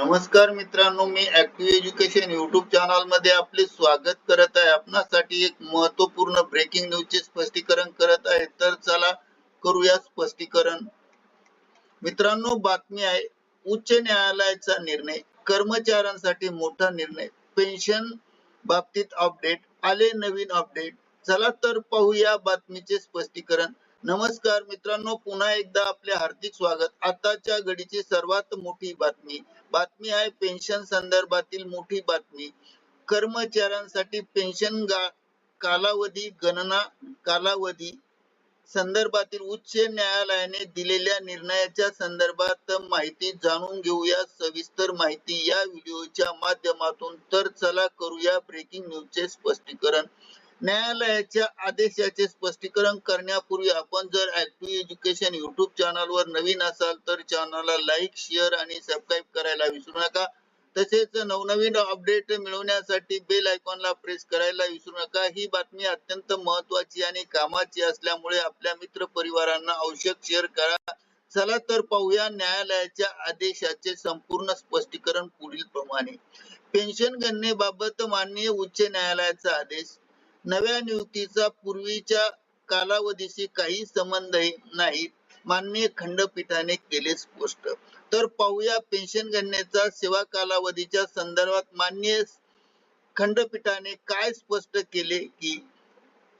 नमस्कार मित्रांनो मी ऍक्टिव्ह एज्युकेशन युट्यूब चॅनलमध्ये आपले स्वागत करत आहे. आपणासाठी एक महत्त्वपूर्ण ब्रेकिंग न्यूजचे स्पष्टीकरण करत आहे. तर चला करूया स्पष्टीकरण. मित्रांनो बातमी आहे. उच्च न्यायालयाचा निर्णय कर्मचाऱ्यांसाठी मोठा निर्णय पेन्शन बाबतीत अपडेट आले नवीन अपडेट चला तर पाहूया बातमीचे स्पष्टीकरण. नमस्कार मित्रांनो पुन्हा एकदा आपले हार्दिक स्वागत. आताच्या घडीची सर्वात मोठी बातमी. बातमी आहे पेन्शन संदर्भातील मोठी बातमी. कर्मचाऱ्यांसाठी पेन्शन कालावधी गणना कालावधी संदर्भातील उच्च न्यायालयाने दिलेल्या निर्णयाच्या संदर्भात माहिती जाणून घेऊया. सविस्तर माहिती या व्हिडिओच्या माध्यमातून. तर चला करूया ब्रेकिंग न्यूजचे स्पष्टीकरण. न्यायालयाच्या आदेशाचे स्पष्टीकरण करण्यापूर्वी आपण जर ऍक्टिव्ह एज्युकेशन युट्यूब चॅनलवर नवीन असाल तर चॅनलला लाईक शेअर आणि सबस्क्राईब करायला विसरू नका. तसेच नवनवीन अपडेट मिळवण्यासाठी बेल आयकॉनला प्रेस करायला विसरू नका. ही बातमी अत्यंत महत्वाची आणि कामाची असल्यामुळे आपल्या मित्र परिवारांना आवश्यक शेअर करा. चला तर पाहूया न्यायालयाच्या आदेशाचे संपूर्ण स्पष्टीकरण पुढील प्रमाणे पेन्शन गणनेबाबत माननीय उच्च न्यायालयाचा आदेश. नव्या नियुक्तीचा पूर्वीच्या कालावधीशी काही संबंध नाही. मान्य खंडपीठाने केले स्पष्ट. तर पाहूया पेन्शन गणनेचा सेवा कालावधीच्या संदर्भात मान्य खंडपीठाने काय स्पष्ट केले की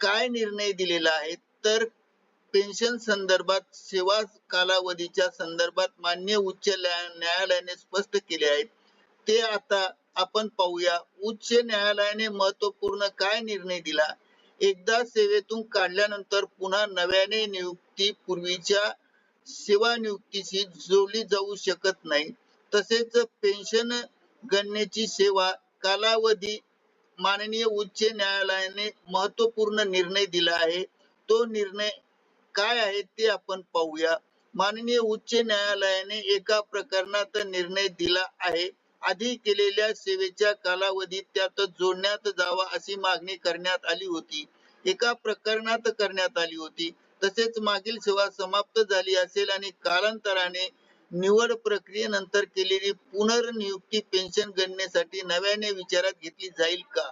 काय निर्णय दिलेला आहे? तर पेन्शन संदर्भात सेवा कालावधीच्या संदर्भात मान्य उच्च न्यायालयाने स्पष्ट केले आहे. ते आता आपण पाहूया. उच्च न्यायालयाने महत्त्वपूर्ण काय निर्णय दिला? एकदा सेवेतून काढल्यानंतर पुन्हा नव्याने नियुक्ती पूर्वीच्या सेवा नियुक्तीशी जोडली जाऊ शकत नाही. तसेच पेन्शन गणनेची सेवा कालावधी माननीय उच्च न्यायालयाने महत्त्वपूर्ण निर्णय दिला आहे. तो निर्णय काय आहे ते आपण पाहूया. माननीय उच्च न्यायालयाने एका प्रकरणात निर्णय दिला आहे. आधी केलेल्या सेवेच्या कालावधीत त्यात जोडण्यात जावा अशी मागणी करण्यात आली होती. एका प्रकरणात करण्यात आली होती. तसेच मागील सेवा समाप्त झाली असेल आणि कालांतराने निवड प्रक्रियेनंतर केलेली पुनर्नियुक्ती पेन्शन गणनेसाठी नव्याने विचारात घेतली जाईल का?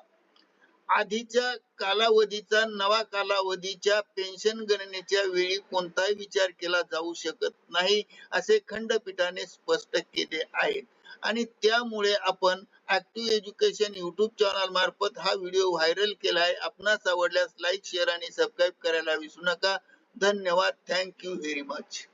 आधीच्या कालावधीचा नवा कालावधीच्या पेन्शन गणनेच्या वेळी कोणताही विचार केला जाऊ शकत नाही असे खंडपीठाने स्पष्ट केले आहे. आणि त्यामुळे आपण ऍक्टिव्ह एज्युकेशन युट्यूब चॅनल मार्फत हा व्हिडिओ व्हायरल केला आहे आपणास आवडल्यास लाईक शेअर आणि सबस्क्राईब करायला विसरू नका. धन्यवाद. Thank you very much